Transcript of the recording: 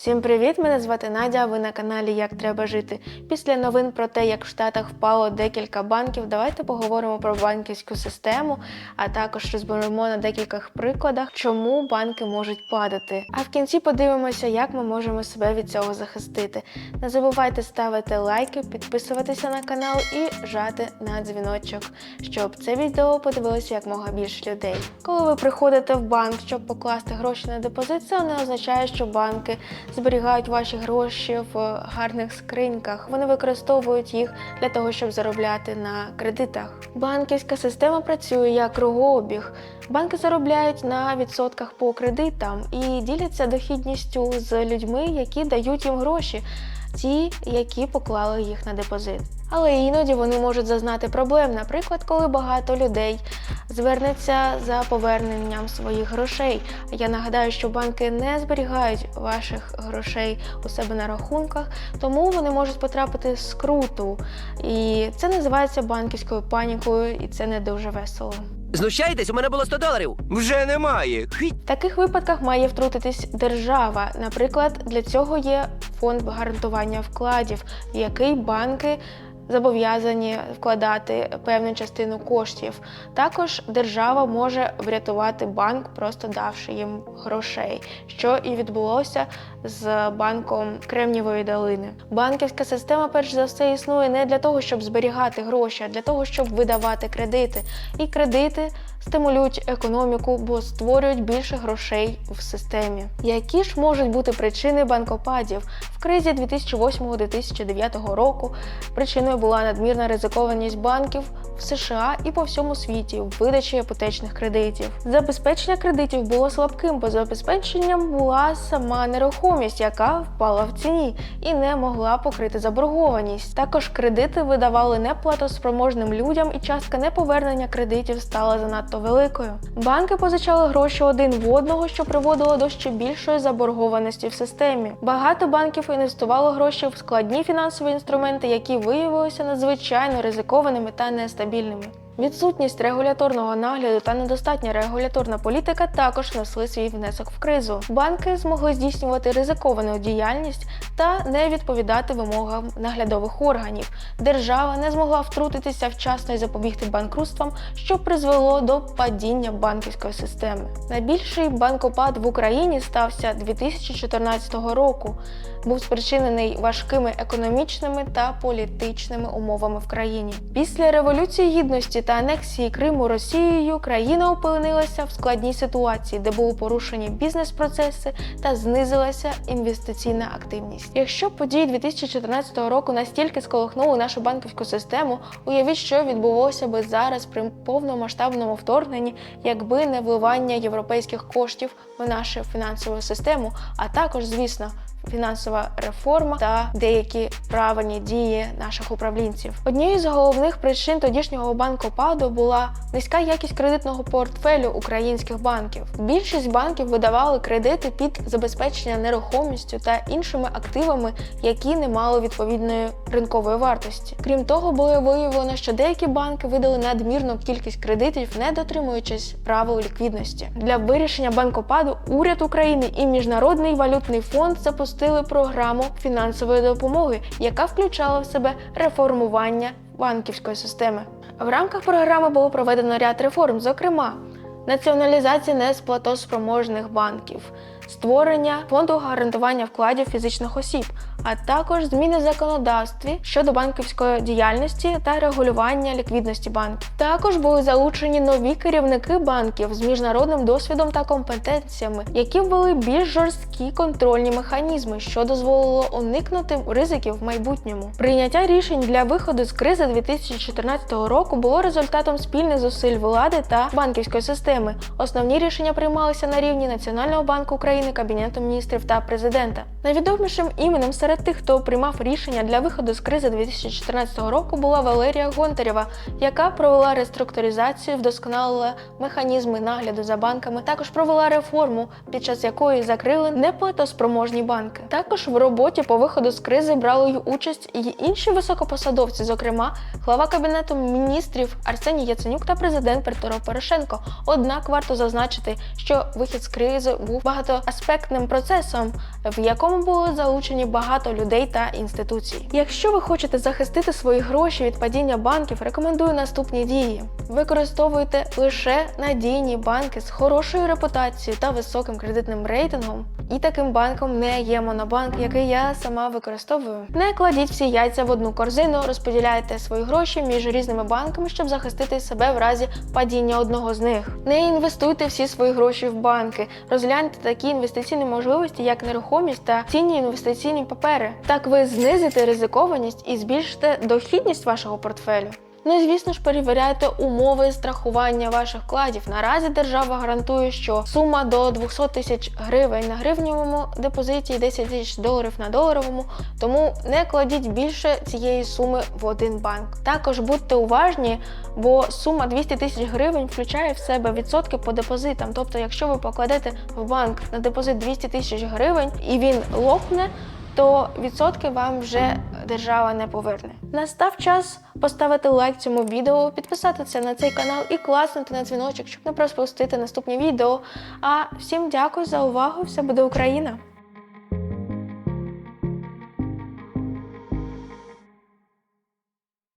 Всім привіт! Мене звати Надя. Ви на каналі Як треба жити. Після новин про те, як в Штатах впало декілька банків, давайте поговоримо про банківську систему, а також розберемо на декількох прикладах, чому банки можуть падати. А в кінці подивимося, як ми можемо себе від цього захистити. Не забувайте ставити лайки, підписуватися на канал і жати на дзвіночок, щоб це відео подивилося якмога більше людей. Коли ви приходите в банк, щоб покласти гроші на депозит, це не означає, що банки зберігають ваші гроші в гарних скриньках. Вони використовують їх для того, щоб заробляти на кредитах. Банківська система працює як кругообіг. Банки заробляють на відсотках по кредитам і діляться дохідністю з людьми, які дають їм гроші. Ті, які поклали їх на депозит. Але іноді вони можуть зазнати проблем, наприклад, коли багато людей звернеться за поверненням своїх грошей. Я нагадаю, що банки не зберігають ваших грошей у себе на рахунках, тому вони можуть потрапити в скруту. І це називається банківською панікою, і це не дуже весело. Знущаєтесь, у мене було 100 доларів. Вже немає. В таких випадках має втрутитись держава. Наприклад, для цього є фонд гарантування вкладів, в який банки зобов'язані вкладати певну частину коштів. Також держава може врятувати банк, просто давши їм грошей, що і відбулося з банком Кремнівої долини. Банківська система, перш за все, існує не для того, щоб зберігати гроші, а для того, щоб видавати кредити. І кредити стимулюють економіку, бо створюють більше грошей в системі. Які ж можуть бути причини банкопадів? В кризі 2008-2009 року причиною була надмірна ризикованість банків в США і по всьому світі в видачі іпотечних кредитів. Забезпечення кредитів було слабким, бо забезпеченням була сама нерухомість, яка впала в ціні і не могла покрити заборгованість. Також кредити видавали неплатоспроможним людям, і частка неповернення кредитів стала занадто великою. Банки позичали гроші один в одного, що приводило до ще більшої заборгованості в системі. Багато банків інвестувало гроші в складні фінансові інструменти, які виявилися надзвичайно ризикованими та нестабільними. Відсутність регуляторного нагляду та недостатня регуляторна політика також несли свій внесок в кризу. Банки змогли здійснювати ризиковану діяльність та не відповідати вимогам наглядових органів. Держава не змогла втрутитися вчасно і запобігти банкрутствам, що призвело до падіння банківської системи. Найбільший банкопад в Україні стався 2014 року. Був спричинений важкими економічними та політичними умовами в країні. Після революції гідності та анексії Криму Росією країна опинилася в складній ситуації, де були порушені бізнес-процеси та знизилася інвестиційна активність. Якщо події 2014 року настільки сколихнули нашу банківську систему, уявіть, що відбулося би зараз при повномасштабному вторгненні, якби не вливання європейських коштів в нашу фінансову систему, а також, звісно, фінансова реформа та деякі правильні дії наших управлінців. Однією з головних причин тодішнього банкопаду була низька якість кредитного портфелю українських банків. Більшість банків видавали кредити під забезпечення нерухомістю та іншими активами, які не мали відповідної ринкової вартості. Крім того, було виявлено, що деякі банки видали надмірну кількість кредитів, не дотримуючись правил ліквідності. Для вирішення банкопаду уряд України і Міжнародний валютний фонд запустили програму фінансової допомоги, яка включала в себе реформування банківської системи. В рамках програми було проведено ряд реформ, зокрема, націоналізація несплатоспроможних банків, створення фонду гарантування вкладів фізичних осіб, а також зміни в законодавстві щодо банківської діяльності та регулювання ліквідності банків. Також були залучені нові керівники банків з міжнародним досвідом та компетенціями, які ввели більш жорсткі контрольні механізми, що дозволило уникнути ризиків в майбутньому. Прийняття рішень для виходу з кризи 2014 року було результатом спільних зусиль влади та банківської системи. Основні рішення приймалися на рівні Національного банку України, Кабінету міністрів та президента. Найвідомішим іменем серед тих, хто приймав рішення для виходу з кризи 2014 року, була Валерія Гонтарєва, яка провела реструктуризацію, вдосконалила механізми нагляду за банками. Також провела реформу, під час якої закрили неплатоспроможні банки. Також в роботі по виходу з кризи брали участь і інші високопосадовці, зокрема глава кабінету міністрів Арсеній Яценюк та президент Петро Порошенко. Однак варто зазначити, що вихід з кризи був багатоаспектним процесом, в якому були залучені багато людей та інституцій. Якщо ви хочете захистити свої гроші від падіння банків, рекомендую наступні дії: використовуйте лише надійні банки з хорошою репутацією та високим кредитним рейтингом. І таким банком не є монобанк, який я сама використовую. Не кладіть всі яйця в одну корзину, розподіляйте свої гроші між різними банками, щоб захистити себе в разі падіння одного з них. Не інвестуйте всі свої гроші в банки. Розгляньте такі інвестиційні можливості, як нерухомість та цінні інвестиційні папери. Так ви знизите ризикованість і збільшите дохідність вашого портфелю. Ну і звісно ж перевіряйте умови страхування ваших вкладів. Наразі держава гарантує, що сума до 200 тисяч гривень на гривневому депозиті і 10 тисяч доларів на доларовому, тому не кладіть більше цієї суми в один банк. Також будьте уважні, бо сума 200 тисяч гривень включає в себе відсотки по депозитам. Тобто, якщо ви покладете в банк на депозит 200 тисяч гривень і він лопне, то відсотки вам вже держава не поверне. Настав час поставити лайк цьому відео, підписатися на цей канал і класнути на дзвіночок, щоб не пропустити наступні відео. А всім дякую за увагу! Все буде Україна!